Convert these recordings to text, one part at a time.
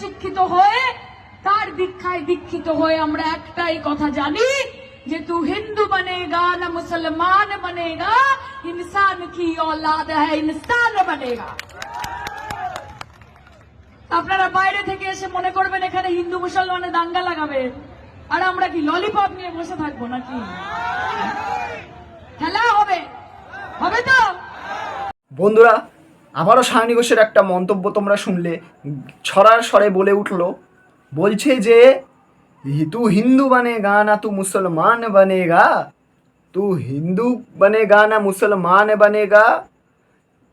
শিক্ষিত হয়ে তার দীক্ষায় দীক্ষিত হয়ে আমরা একটাই কথা জানি যে তু হিন্দু বনেগা না মুসলমান বনেগা ইনসান কি औलाद है इंसान बनेगा আপনারা বাইরে থেকে এসে মনে করবেন এখানে হিন্দু মুসলমানের দাঙ্গা লাগাবেন আর আমরা কি ললিপপ নিয়ে বসে থাকবো নাকি খেলা হবে হবে তো বন্ধুরা আবারও সায়নী ঘোষের একটা মন্তব্য তোমরা শুনলে, ছড়ার স্বরে বলে উঠল, বলছে যে, তু হিন্দু বানে গা না তু মুসলমান বানে গা? তু হিন্দু বানে গা না মুসলমান বানে গা?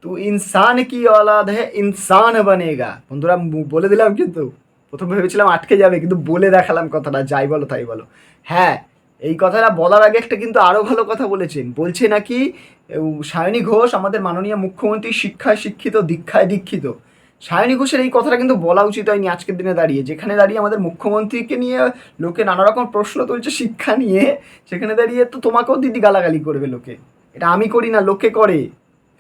তু ইনসান কি অলাদ হে ইনসান বানে গা? বন্ধুরা বলে দিলাম কিন্তু, প্রথম ভেবেছিলাম আটকে যাবে, কিন্তু বলে দেখালাম কথাটা, যাই বলো তাই বলো। হ্যাঁ এই কথাটা বলার আগে একটা কিন্তু আরও ভালো কথা বলেছেন। বলছে নাকি সায়নী ঘোষ আমাদের মাননীয় মুখ্যমন্ত্রী শিক্ষায় শিক্ষিত, দীক্ষায় দীক্ষিত। সায়নী ঘোষের এই কথাটা কিন্তু বলা উচিত হয়নি আজকের দিনে দাঁড়িয়ে। যেখানে দাঁড়িয়ে আমাদের মুখ্যমন্ত্রীকে নিয়ে লোকে নানা রকম প্রশ্ন তুলছে শিক্ষা নিয়ে, সেখানে দাঁড়িয়ে তো তোমাকেও দিদি গালাগালি করবে লোকে। এটা আমি করি না, লোকে করে।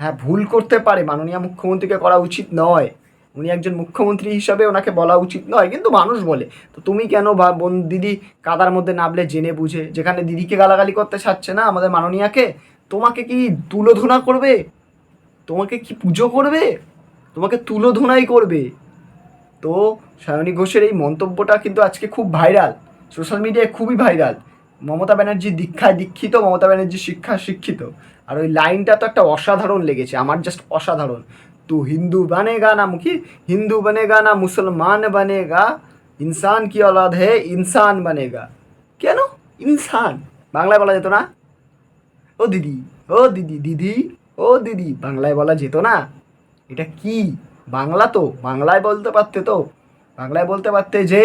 হ্যাঁ ভুল করতে পারে, মাননীয় মুখ্যমন্ত্রীকে করা উচিত নয়। উনি একজন মুখ্যমন্ত্রী হিসাবে ওনাকে বলা উচিত নয়, কিন্তু মানুষ বলে। তো তুমি কেন বা বোন, দিদি কাদার মধ্যে নামলে জেনে বুঝে? যেখানে দিদিকে গালাগালি করতে ছাড়ছে না আমাদের মাননীয়াকে তোমাকে কি তুলোধনা করবে? তোমাকে কি পুজো করবে? তোমাকে তুলোধনাই করবে। তো সায়নী ঘোষের এই মন্তব্যটা কিন্তু আজকে খুব ভাইরাল। সোশ্যাল মিডিয়ায় খুবই ভাইরাল। মমতা ব্যানার্জি দীক্ষায় দীক্ষিত, মমতা ব্যানার্জি শিক্ষা শিক্ষিত। আর ওই লাইনটা তো একটা অসাধারণ লেগেছে, আমার জাস্ট অসাধারণ। তু হিন্দু বানেগা না মুখী হিন্দু বানেগা না মুসলমান বানেগা, ইনসান কি অলাদ হে ইনসান বানেগা। কেন? ইনসান। বাংলায় বলা যেত না? ও দিদি ও দিদি দিদি, ও দিদি, বাংলায় বলা যেত না। এটা কি? বাংলা তো, বাংলায় বলতে পারতে তো। বাংলায় বলতে পারতে যে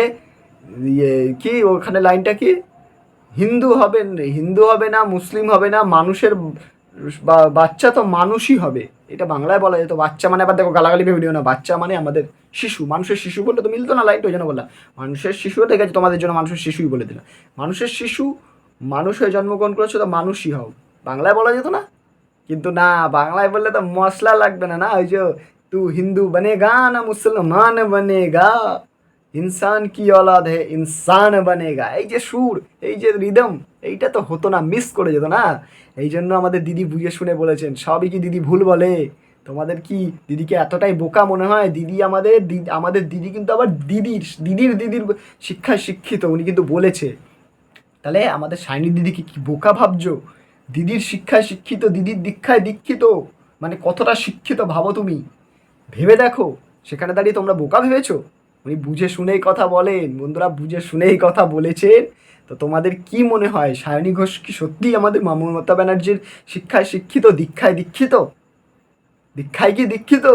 ইয়ে কি, ওখানে লাইনটা কি? হিন্দু হবে হিন্দু হবে না, মুসলিম হবে না, মানুষের বাচ্চা তো মানুষই হবে। এটা বাংলায় বলা যেত, বাচ্চা মানে আবার দেখো গালাগালি ভেবে নিও না, বাচ্চা মানে আমাদের শিশু। মানুষের শিশু বললে তো মিলতো না লাইট ওই জন্য বললাম। মানুষের শিশু আছে তোমাদের জন্য মানুষের শিশুই বলে দিলাম। মানুষের শিশু, মানুষ হয়ে জন্মগ্রহণ করেছ, তো মানুষই হও। বাংলায় বলা যেত না? কিন্তু না, বাংলায় বললে তো মশলা লাগবে না না? ওই যে তু হিন্দু বনেগা, না মুসলমান বনেগা। ইনসান কি অলাদ হে, ইনসান বনেগা। এই যে সুর, এই যে রিদম, এইটা তো হতো না, মিস করে যেত না? এই জন্য আমাদের দিদি বুঝে শুনে বলেছেন, সবই কি দিদি ভুল বলে? তোমাদের কি দিদিকে এতটাই বোকা মনে হয়? দিদি আমাদের আমাদের দিদি কিন্তু আবার দিদির দিদির দিদির শিক্ষায় শিক্ষিত, উনি কিন্তু বলেছে। তাহলে আমাদের সাইনি দিদিকে কি বোকা ভাবছ? দিদির শিক্ষায় শিক্ষিত, দিদির দীক্ষায় দীক্ষিত মানে কতটা শিক্ষিত ভাবো তুমি? ভেবে দেখো, সেখানে দাঁড়িয়ে তোমরা বোকা ভেবেছো? উনি বুঝে শুনেই কথা বলেন, বন্ধুরা বুঝে শুনেই কথা বলেছেন। তো তোমাদের কি মনে হয়, সায়নী ঘোষ কি সত্যিই আমাদের মমতা ব্যানার্জির শিক্ষায় শিক্ষিত, দীক্ষায় দীক্ষিত? দীক্ষায় কি দীক্ষিত?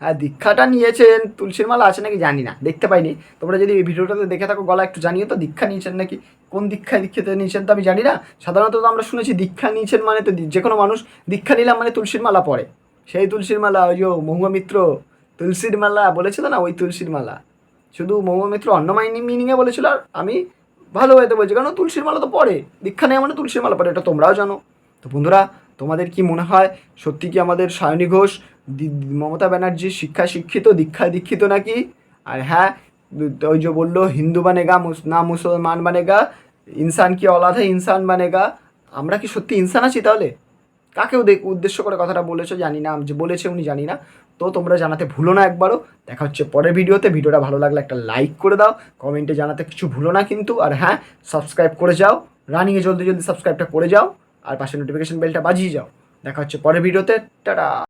হ্যাঁ দীক্ষাটা নিয়েছেন, তুলসীর মালা আছে নাকি জানি না, দেখতে পাইনি। তোমরা যদি এই ভিডিওটাতে দেখে থাকো, গলা একটু জানিও তো, দীক্ষা নিয়েছেন নাকি? কোন দীক্ষায় দীক্ষিত নিয়েছেন তো আমি জানি না। সাধারণত তো আমরা শুনেছি, দীক্ষা নিয়েছেন মানে তো যে কোনো মানুষ দীক্ষা নিলাম মানে তুলসীর মালা পড়ে সেই তুলসীর মালা, ওই যে মহুয়া মিত্র, তুলসীর মালা বলেছিল না ওই তুলসীর মালা? শুধু মহুয়া মিত্র অন্য মাইনি মিনিংয়ে বলেছিল, আর আমি ভালো হয়তো বলছি কারণ তুলসীর মালা তো পড়ে দীক্ষা নেওয়া মানে তুলসীর মালা পড়ে এটা তোমরাও জানো। তো বন্ধুরা তোমাদের কি মনে হয়? সত্যি কি আমাদের সায়নী ঘোষ মমতা ব্যানার্জি শিক্ষা শিক্ষিত দীক্ষা দীক্ষিত নাকি? আর হ্যাঁ ওই যে বলল, হিন্দু বানেগা না মুসলমান বানেগা, ইনসান কি অলাধা ইনসান বানেগা? আমরা কি সত্যি ইনসান আছি তাহলে? কাকে উদ্দেশ্য করে কথাটা বলেছে জানি না, যে বলেছে উনি জানি না। তো তোমরা জানাতে ভুলো না একবারও। দেখা হচ্ছে পরের ভিডিওতে। ভিডিওটা ভালো লাগলে একটা লাইক করে দাও। কমেন্টে জানাতে কিছু ভুলো না কিন্তু। আর হ্যাঁ সাবস্ক্রাইব করে যাও। রানিংয়ে জলদি জলদি সাবস্ক্রাইবটা করে যাও। আর পাশে নোটিফিকেশন বেলটা বাজিয়ে যাও। দেখা হচ্ছে পরের ভিডিওতে। টাটা!